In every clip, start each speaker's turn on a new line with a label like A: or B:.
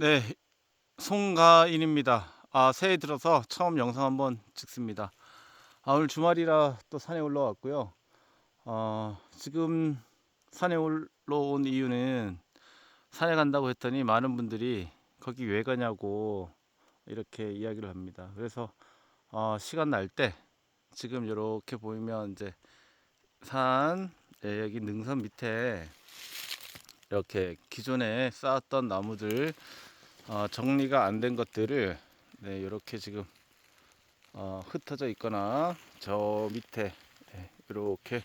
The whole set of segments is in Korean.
A: 네, 송가인입니다. 아, 새해 들어서 처음 영상 한번 찍습니다. 아, 오늘 주말이라 또 산에 올라왔고요. 어, 지금 산에 올라온 이유는 산에 간다고 했더니 많은 분들이 거기 왜 가냐고 이렇게 이야기를 합니다. 그래서 어, 시간 날 때 지금 이렇게 보이면 이제 산 예, 여기 능선 밑에 이렇게 기존에 쌓았던 나무들 어, 정리가 안 된 것들을 네, 이렇게 지금 어, 흩어져 있거나 저 밑에 네, 이렇게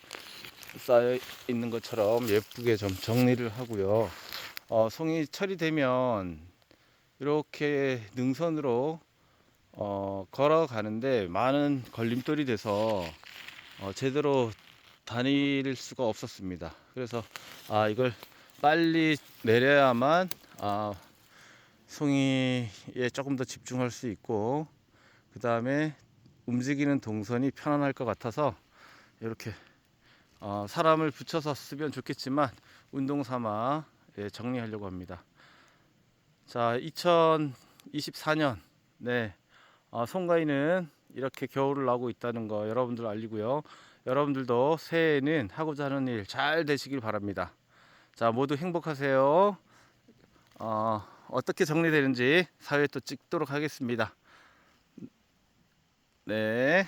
A: 쌓여 있는 것처럼 예쁘게 좀 정리를 하고요. 어, 송이 처리되면 이렇게 능선으로 어, 걸어가는데 많은 걸림돌이 돼서 어, 제대로 다닐 수가 없었습니다. 그래서 아 이걸 빨리 내려야만 아, 송이에 조금 더 집중할 수 있고 그 다음에 움직이는 동선이 편안할 것 같아서 이렇게 어, 사람을 붙여서 쓰면 좋겠지만 운동 삼아 예, 정리하려고 합니다. 자, 2024년 네 어, 송가인은 이렇게 겨울을 나고 있다는 거 여러분들 알리고요. 여러분들도 새해에는 하고자 하는 일 잘 되시길 바랍니다. 자, 모두 행복하세요. 어, 어떻게 정리되는지 사회에 또 찍도록 하겠습니다. 네.